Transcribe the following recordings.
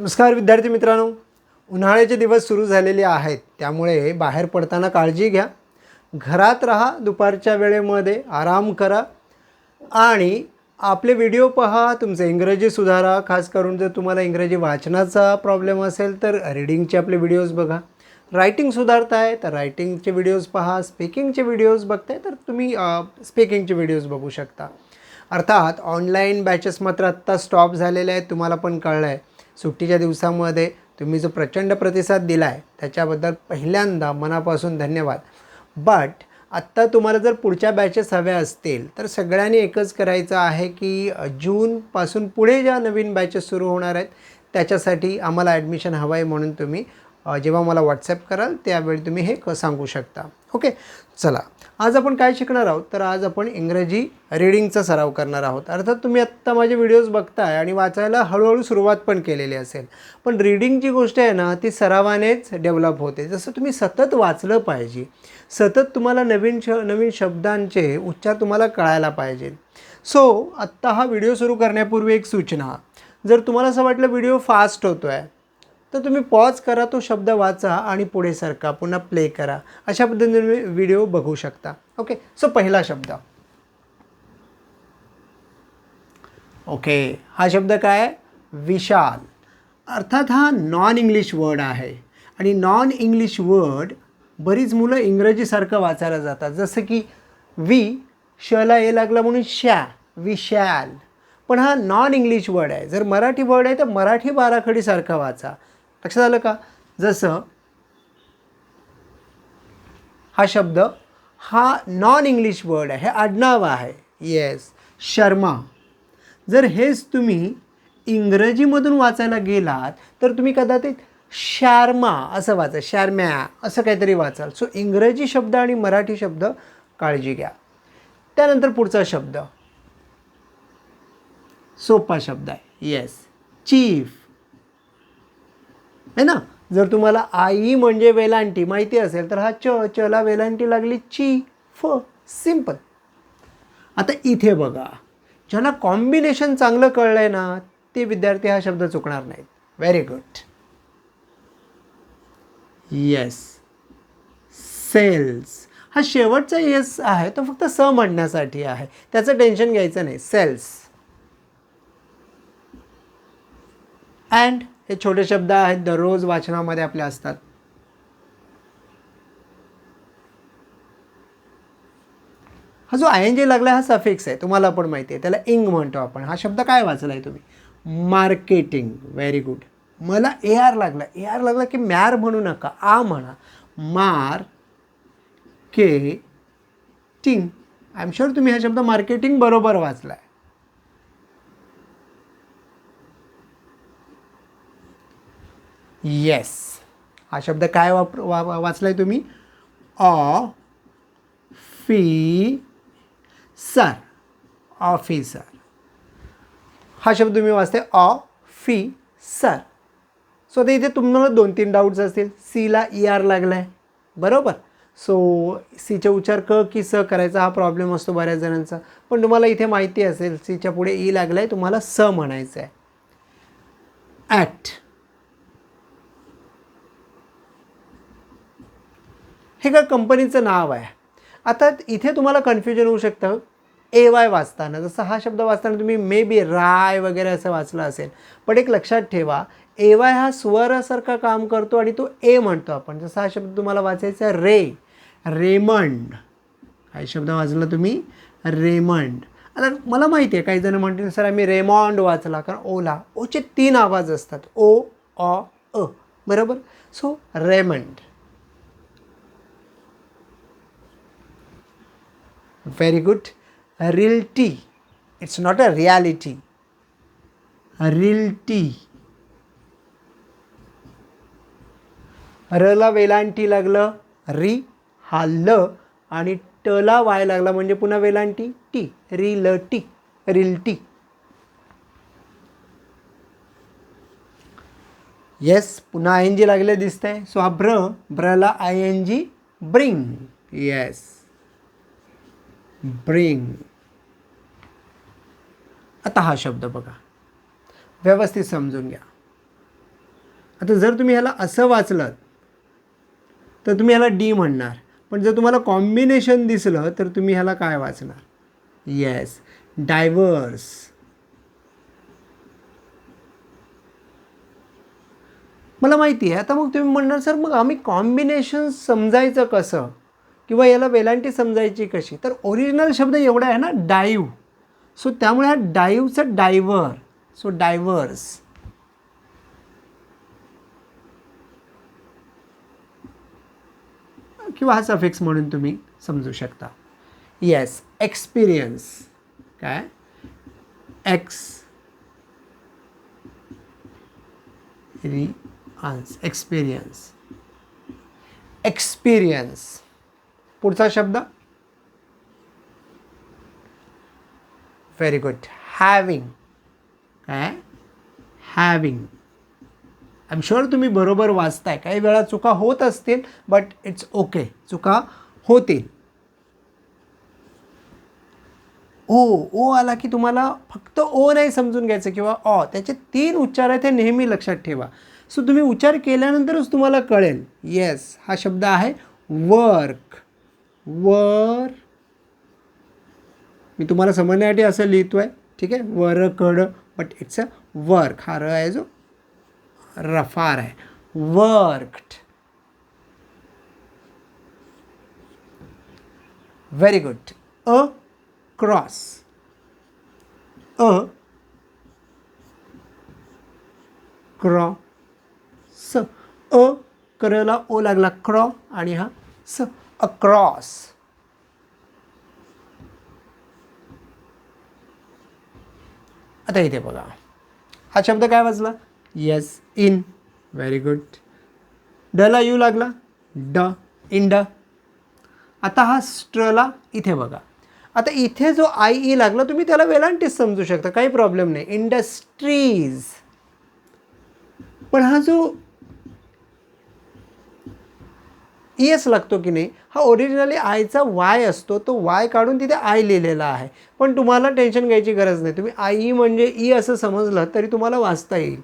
नमस्कार विद्यार्थी मित्रांनो. उन्हाळ्याचे दिवस सुरू झालेले आहेत. त्यामुळे बाहेर पडताना काळजी घ्या. घरात राहा दुपारच्या वेळेमध्ये आराम करा आणि आपले व्हिडिओ पहा तुमचं इंग्रजी सुधारा. खास करून जर तुम्हाला इंग्रजी वाचनाचा प्रॉब्लेम असेल तर रीडिंगचे आपले व्हिडिओज बघा. रायटिंग सुधारताय तर रायटिंगचे व्हिडिओज पहा. स्पीकिंगचे व्हिडिओज बघताय तर तुम्ही स्पीकिंगचे व्हिडिओज बघू शकता. अर्थात ऑनलाईन बॅचेस मात्र आत्ता स्टॉप झालेले आहेत. तुम्हाला पण कळलं आहे सुट्टीच्या दिवसामध्ये तुम्ही जो प्रचंड प्रतिसाद दिला आहे त्याच्याबद्दल पहिल्यांदा मनापासून धन्यवाद. बट आत्ता तुम्हाला जर पुढच्या बॅचेस हव्या असतील तर सगळ्यांनी एकच करायचं आहे की जूनपासून पुढे ज्या नवीन बॅचेस सुरू होणार आहेत त्याच्यासाठी आम्हाला ॲडमिशन हवं आहे म्हणून तुम्ही जेव्हा मला व्हॉट्सअप कराल त्यावेळी तुम्ही हे क सांगू शकता. ओके चला आज आपण काय शिकणार आहोत? तर आज आपण इंग्रजी रीडिंगचा सराव करणार आहोत. अर्थात तुम्ही आत्ता माझे व्हिडिओज बघताय आणि वाचायला हळूहळू सुरुवात पण केलेली असेल. पण रीडिंग जी गोष्ट आहे ना ती सरावानेच डेव्हलप होते. जसं तुम्ही सतत वाचलं पाहिजे. सतत तुम्हाला नवीन श नवीन शब्दांचे उच्चार तुम्हाला कळायला पाहिजेत सो आत्ता हा व्हिडिओ सुरू करण्यापूर्वी एक सूचना. जर तुम्हाला असं वाटलं व्हिडिओ फास्ट होतो आहे तर तुम्ही पॉज करा तो शब्द वाचा आणि पुढे सरका पुन्हा प्ले करा. अशा पद्धतीने तुम्ही व्हिडिओ बघू शकता. ओके सो पहिला शब्द. ओके हा शब्द काय? विशाल. अर्थात हा नॉन इंग्लिश वर्ड आहे. आणि नॉन इंग्लिश वर्ड बरीच मुलं इंग्रजीसारखं वाचायला जातात. जसं की वी शला ए लागला म्हणून शॅ विशाल. पण हा नॉन इंग्लिश वर्ड आहे. जर मराठी वर्ड आहे तर मराठी बाराखडीसारखा वाचा. लक्षात आलं का? जसं हा शब्द हा नॉन इंग्लिश वर्ड आहे हे आडनाव आहे. येस शर्मा. जर हेच तुम्ही इंग्रजीमधून वाचायला गेलात तर तुम्ही कदाचित शार्मा असं वाचा शार्म्या असं काहीतरी वाचाल. सो इंग्रजी शब्द आणि मराठी शब्द काळजी घ्या. त्यानंतर पुढचा शब्द. सोपा शब्द आहे. येस चीफ आहे ना? जर तुम्हाला आई म्हणजे वेलांटी माहिती असेल तर हा च चला वेलांटी लागली ची फ सिंपल आता इथे बघा ज्यांना कॉम्बिनेशन चांगलं कळलं आहे ना ते विद्यार्थी हा शब्द चुकणार नाहीत. व्हेरी गुड येस सेल्स हा शेवटचा येस आहे तो फक्त स म्हणण्यासाठी आहे. त्याचं टेन्शन घ्यायचं नाही. सेल्स अँड हे छोटे शब्द आहेत दररोज वाचनामध्ये आपल्या असतात. हा जो आय एन जे लागला हा सफिक्स आहे. तुम्हाला पण माहिती आहे. त्याला इंग म्हणतो आपण. हा शब्द काय वाचला आहे तुम्ही? मार्केटिंग. व्हेरी गुड मला ए आर लागला. ए आर लागला की मॅर म्हणू नका. आ म्हणा. मार के टिंग. आय एम शुअर तुम्ही हा शब्द मार्केटिंग बरोबर वाचला आहे येस हा शब्द काय वापर वा वाचला आहे तुम्ही? Officer. ऑफिसर. हा शब्द तुम्ही वाचते ऑ फी सर. सो आता इथे तुम्हाला दोन तीन डाऊट्स असतील. सीला ई आर लागला आहे बरोबर? सो सीचे उच्चार क की स करायचा हा प्रॉब्लेम असतो बऱ्याच जणांचा. पण तुम्हाला इथे माहिती असेल सीच्या पुढे e ई लागला आहे तुम्हाला स म्हणायचं आहे ॲट हे का कंपनीचं नाव आहे? आता इथे तुम्हाला कन्फ्युजन होऊ शकतं. ए वाय वाचताना जसं हा शब्द वाचताना तुम्ही मे बी राय वगैरे असं वाचलं असेल. पण एक लक्षात ठेवा ए वाय हा स्वरासारखा काम करतो आणि तो ए म्हणतो आपण. जसा हा शब्द तुम्हाला वाचायचा आहे रे रेमंड. काय शब्द वाचला तुम्ही रेमंड. आता मला माहिती आहे काही जण म्हणतील सर आम्ही रेमॉन्ड वाचला. कारण ओला ओचे तीन आवाज असतात. ओ ऑ अ. बरोबर? So Raymond. Very good. Realty it's not a reality. Realty रला वेलांटी लागलं री हा ल आणि टला वाय लागला म्हणजे पुन्हा वेलांटी टी री ल टी. रिल्टी येस पुन्हा आय एन जी लागले दिसतंय. सो हा ब्र ब्रला I N G bring yes bring. आता हा शब्द बघा. व्यवस्थित समजून घ्या. आता जर तुम्ही ह्याला असं वाचलं तर तुम्ही ह्याला डी म्हणणार. पण जर तुम्हाला कॉम्बिनेशन दिसलं तर तुम्ही ह्याला काय वाचणार? येस डायव्हर्स मला माहिती आहे. आता मग तुम्ही म्हणणार सर मग आम्ही कॉम्बिनेशन समजायचं कसं? किंवा याला वेलांटी समजायची कशी? तर ओरिजिनल शब्द एवढा आहे ना डाईव्ह सो त्यामुळे हा डाईव्हचं डायव्हर सो डायव्हर्स. किंवा हा सफिक्स म्हणून तुम्ही समजू शकता. येस एक्सपिरियन्स काय? एक्स रिअन्स एक्सपिरियन्स एक्सपिरियन्स पुढचा शब्द? व्हेरी गुड हॅविंग काय हॅविंग आय एम शुअर तुम्ही बरोबर वाचताय. काही वेळा चुका होत असतील बट इट्स ओके चुका होतील. ओ ओ आला की तुम्हाला फक्त ओ नाही समजून घ्यायचं किंवा ऑ त्याचे तीन उच्चार आहेत हे नेहमी लक्षात ठेवा. सो तुम्ही उच्चार केल्यानंतरच तुम्हाला कळेल. येस हा शब्द आहे वर्क वर. मी तुम्हाला समजण्यासाठी असं लिहितो आहे ठीक आहे? वर कड बट इट्स अ वर्क हा र आहे जो रफार आहे. Worked. Very good across. Across अ करला ओ लागला क्रॉ आणि हा स. अक्रॉस आता इथे बघा. हा शब्द काय वाचला येस इन व्हेरी गुड डला यू लागला? ड. इन ड. आता हा स्ट्रला इथे बघा. आता इथे जो आय ई लागला तुम्ही त्याला वेलांटीच समजू शकता. काही प्रॉब्लेम नाही. इंडस्ट्रीज पण हा जो ई एस लागतो की नाही? हा ओरिजिनली आयचा वाय असतो. तो वाय काढून तिथे आय लिहिलेला आहे. पण तुम्हाला टेन्शन घ्यायची गरज नाही. तुम्ही आय ई म्हणजे ई असं समजलं तरी तुम्हाला वाचता येईल.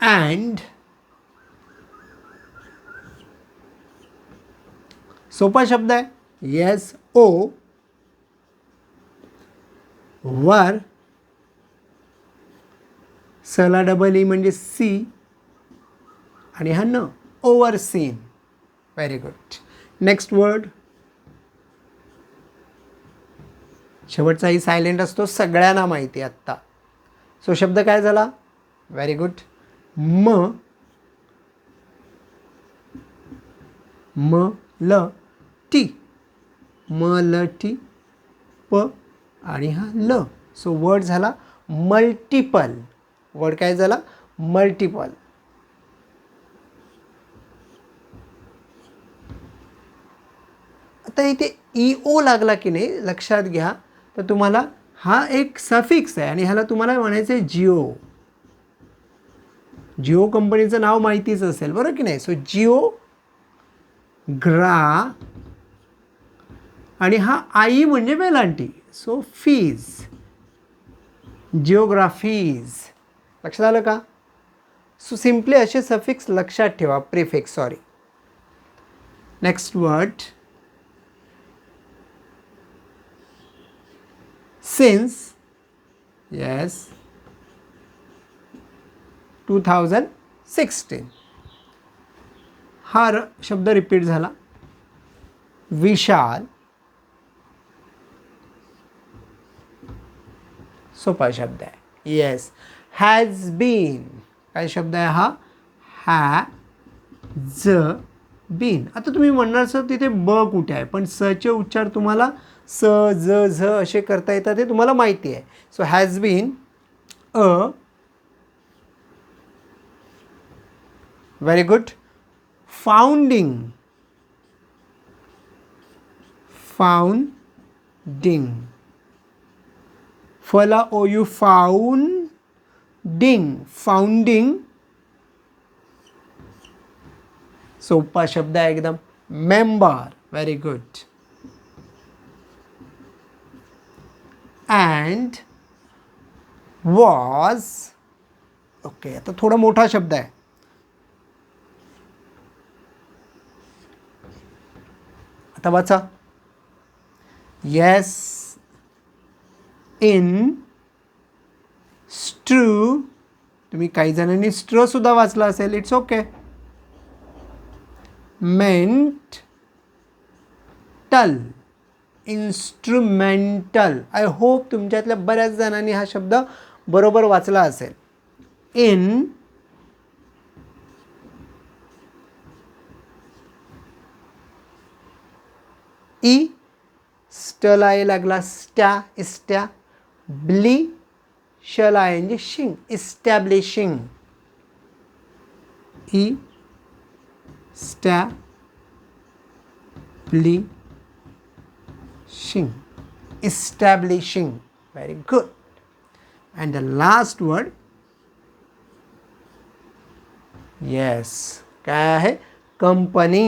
अँड सोपा शब्द आहे. येस ओ वर सला डबल ई e म्हणजे सी आणि हा न overseen very good next word शेवटचाही silent असतो सगळ्यांना माहिती आहे आत्ता. सो शब्द काय झाला? व्हेरी गुड म. म ल टी म ल टी प आणि हा ल. सो वर्ड झाला मल्टिपल वर्ड काय झाला? मल्टिपल आता इथे ई ओ लागला की नाही लक्षात घ्या. तर तुम्हाला हा एक सफिक्स आहे आणि ह्याला तुम्हाला म्हणायचं आहे जिओ जिओ कंपनीचं नाव माहितीच असेल बरं की नाही? सो जिओ ग्रा आणि हा आई म्हणजे वेलांटी. सो फीज जिओग्राफीज लक्षात आलं का? सो सिम्पली असे सफिक्स लक्षात ठेवा prefix sorry next word since yes two thousand sixteen हा र शब्द रिपीट झाला. विशाल सोपा शब्द आहे. येस हॅज बीन काय शब्द आहे हा? हॅ ज बीन आता तुम्ही म्हणणार सर तिथे ब कुठे आहे? पण सचे उच्चार तुम्हाला स ज झ असे करता येतात हे तुम्हाला माहिती आहे. So has been a very good founding founding फला ओ यू फाउंडिंग फाउंडिंग सोपा शब्द आहे एकदम member very good and was okay आता थोडा मोठा शब्द आहे. आता वाचा. येस इन स्ट्रू तुम्ही काही जणांनी स्ट्र सुद्धा वाचला असेल इट्स ओके मेंट टल इन्स्ट्रुमेंटल आय होप तुमच्यातल्या बऱ्याच जणांनी हा शब्द बरोबर वाचला असेल. इन ई e, स्टला ए लागला स्टॅ इस्टॅ ब्ली शला म्हणजे शिंग इस्टॅब्लिशिंग ई स्टॅ ब्ली shing establishing very good and the last word yes काय आहे कंपनी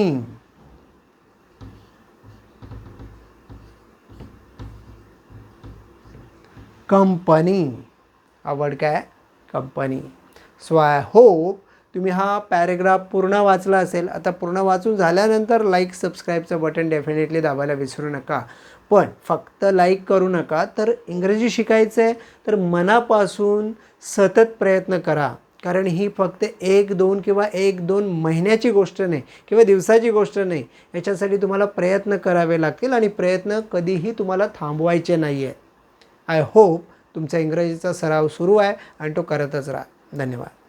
कंपनी आवड काय कंपनी सो आय होप तुम्ही हा पॅरेग्राफ पूर्ण वाचला असेल आता पूर्ण वाचून झाल्यानंतर लाईक सबस्क्राईबचं बटन डेफिनेटली दाबायला विसरू नका. पण फक्त लाईक करू नका तर इंग्रजी शिकायचं आहे तर मनापासून सतत प्रयत्न करा. कारण ही फक्त एक दोन किंवा एक दोन महिन्याची गोष्ट नाही किंवा दिवसाची गोष्ट नाही. याच्यासाठी तुम्हाला प्रयत्न करावे लागतील आणि प्रयत्न कधीही तुम्हाला थांबवायचे नाही आहे आय होप तुमचा इंग्रजीचा सराव सुरू आहे आणि तो करतच राहा. धन्यवाद.